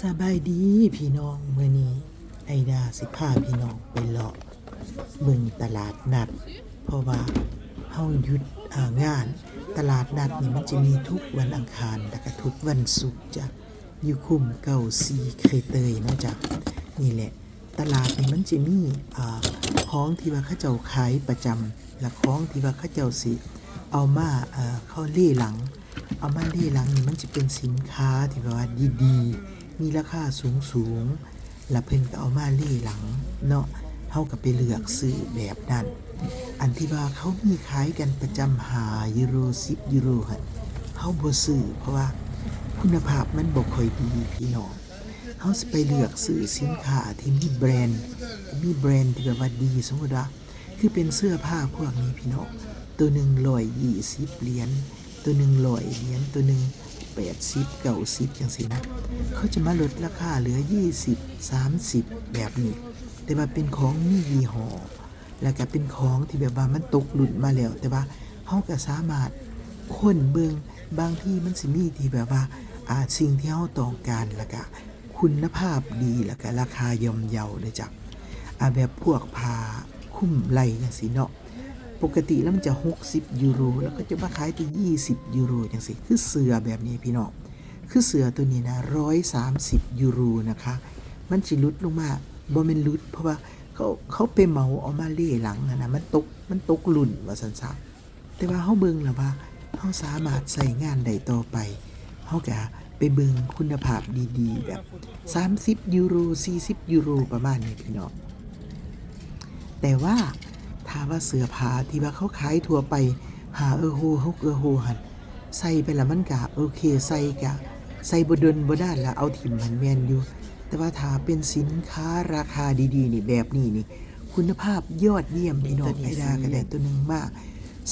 สบายดีพี่น้องเมื่อนี้ไอดาสิพาพี่น้องไปเลาะเบิ่งตลาดนัด เพราะว่าเฮาหยุดางาน ตลาดนัดนี่มันจะมีทุกวันอังคารและก็ทุกวันศุกร์จ้ะอยู่คุ้มเก่าซีเคยเตยนะจ้ะนี่แหละ ตลาดนี่มันจะมีอ่าของที่ว่าเขาเจ้าขายประจำและของที่ว่าเขาเจ้าสิเอามาเอ่อเข้าเล่หลัง เอามาเล่หลังนี่มันจะเป็นสินค้าที่แบบว่าดีๆ มีราคาสูงสูงๆแล้วเพิ่นก็เอามาเล่หลังเนาะเฮาก็ไปเลือกซื้อแบบนั้น อันที่ว่าเขามีขายกันประจำหายูโร10ยูโรหั่นเฮาบ่ซื้อเพราะว่าคุณภาพมันบ่ค่อยดีพี่น้องเฮาสิไปเลือกซื้อสินค้าที่มีแบรนด์ มีแบรนด์ที่แบบว่าดีสมมุติว่าคือเป็นเสื้อผ้าพวกนี้พี่น้องตัวหนึ่งร้อยยี่สิบเหรียญตัวหนึ่งร้อยเหรียญตัวหนึ่งแปดสิบเก้าสิบจังสินะ เขาจะมาลดราคาเหลือยี่สิบสามสิบแบบนี้ แต่ว่าเป็นของมียี่ห้อแล้วก็เป็นของที่แบบว่ามันตกหลุดมาแล้ว แต่ว่าเฮาก็สามารถค้นเบิงบางที่มันสิมีที่แบบว่าอาสิ่งที่เฮาต้องการแล้วก็คุณภาพดีแล้วก็ราคาย่อมเยาเลยจ้ะอาแบบพวกผ้าคุ้มไหล่จังซี่เนาะปกติแล้วมันจะ 60 ยูโร แล้วก็จะมาขายที่ 20 ยูโรจังสิคือเสื้อแบบนี้พี่น้อง คือเสือตัวนี้นะ130ยูโรนะคะ มันจิลุดลงมาบ่แม่นลุด เพราะว่าเขาเขาไปเมาเอามาเล่หลังอะนะมันตกมันตกหลุ่นว่าสันสัแต่ว่าเฮาเบิงแล้วว่าเฮาสามารถใส่งานได้ต่อไปเฮาก็ไปเบิงคุณภาพดีๆ แบบ 30 ยูโร 40 ยูโรประมาณนี้พี่น้องแต่ว่าถ้าว่าเสื้อผ้าที่ว่าเขาขายทั่วไปหาเออโฮเฮกเออโฮหันใส่ไปและมันกะโอเคใส่กะ ใส่บดนบด้านละเอาถิ่มมันแมนอยู่ แต่ว่าถ้าเป็นสินค้าราคาดีๆ นี่แบบนี้นี่ คุณภาพยอดเยี่ยมพี่น้องไอดาก็ได้ตัวหนึ่งมาก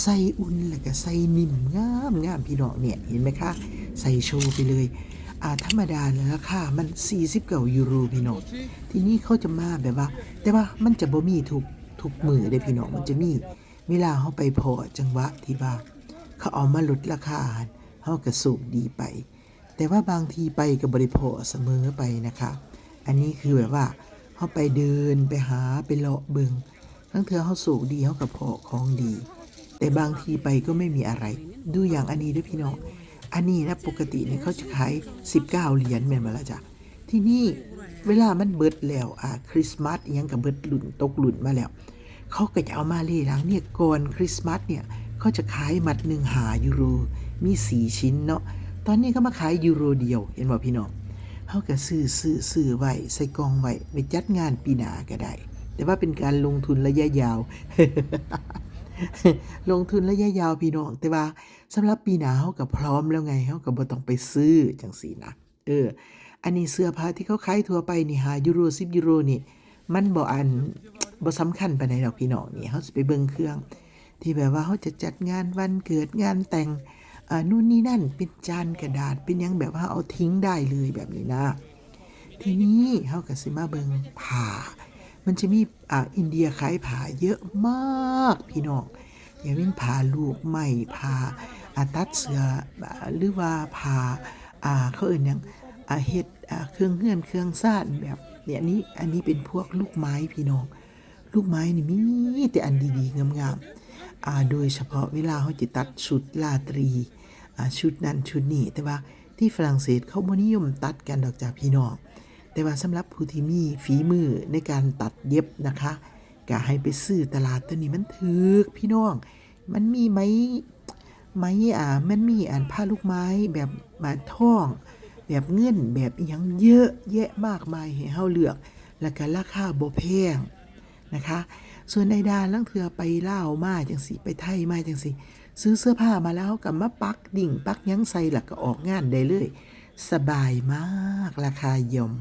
ใส่อุ่นแล้วก็ใส่นิ่มงามงามพี่น้องเนี่ยเห็นไหมคะ ใส่โชว์ไปเลยอ่าธรรมดาแล้วราคามัน49ยูโรพี่น้องทีนี้เขาจะมาแบบว่า แต่ว่ามันจะบ่มีทุกทุกมือเด้พี่น้องมันจะมีเวลาเขาไปพอจังหวะที่ว่า เขาเอามาลดราคาเขาก็สูงดีไป แต่ว่าบางทีไปกับบริโภคเสมอไปนะคะ อันนี้คือแบบว่าเขาไปเดินไปหาไปเลาะเบิงทั้งเธอเขาสูงดีเขากับพอของดี แต่บางทีไปก็ไม่มีอะไร ดูอย่างอันนี้ด้วยพี่น้อง อันนี้นะปกติเนี่ยเขาจะขาย 19 เหรียญแม่นมาแล้วจ้ะที่นี่เวลามันเบิดแล้วอ่าคริสต์มาสอิหยังกับเบิดหลุนตกหลุนมาแล้วเขาก็จะเอามาเล่หลังเนี่ยก่อนคริสต์มาสเนี่ยเขาจะขายมัดหนึ่งหายูโรมีสี่ชิ้นเนาะ ตอนนี้ก็มาขายยูโรเดียว เห็นบ่พี่น้องเขาก็ซื้อซื้อซื้อไว้ใส่กองไว้ไปจัดงานปีหน้าก็ได้ แต่ว่าเป็นการลงทุนระยะยาว ลงทุนระยะยาวพี่น้อง แต่ว่าสำหรับปีหน้าเขาก็พร้อมแล้วไงเขาก็บ่ต้องไปซื้อจังสีนะเออ อันนี้เสื้อผ้าที่เขาขายทั่วไปนี่หายูโร10ยูโรนี่ มันบ่อันบ่สำคัญไปานดอกพี่น้องนี่เขาสิไปเบิ่งเครื่อง ที่แบบว่าเขาจะจัดงานวันเกิดงานแต่ง นู่นนี่นั่นเป็นจานกระดาษเป็นยังแบบว่าเอาทิ้งได้เลยแบบนี้นะ ทีนี้เขาก็สิมาเบิงผ้ามันจะมีอ่าอินเดียขายผ้าเยอะมากพี่น้องอย่างเป็นผ้าลูกไม้ผ้าอาตัดเสือหรือว่าผ้าอ่าเขาเอ่นยังอ่าเฮ็ดอ่าเครื่องเฮือนเครื่องซ่านแบบเนี่ยนี้อันนี้เป็นพวกลูกไม้พี่น้องลูกไม้นี่มีแต่อันดีๆงามๆอ่าโดยเฉพาะเวลาเขาจะตัดชุดลาตรี ชุดนั้นชุดนี้แต่ว่าที่ฝรั่งเศสเขาบ่นิยมตัดกันดอกจากพี่น้อง แต่ว่าสำหรับผู้ที่มีฝีมือในการตัดเย็บนะคะก็ให้ไปซื้อตลาดตัวนี้มันถึกพี่น้อง มันมีไหมไหมอ่ามันมีอ่านผ้าลูกไม้แบบมาท่อง แบบเงื่อนแบบอหยังเยอะแยะมากมายให้เฮาเลือก แล้วก็ราคาบ่แพง นะคะ ส่วนในดานลังเถือไปเล่ามาจังสิไปไทยมาจังสิซื้อเสื้อผ้ามาแล้วกับมาปักดิ่งปักยั้งใส่หลักก็ออกงานได้เลย สบายมากราคาย่อม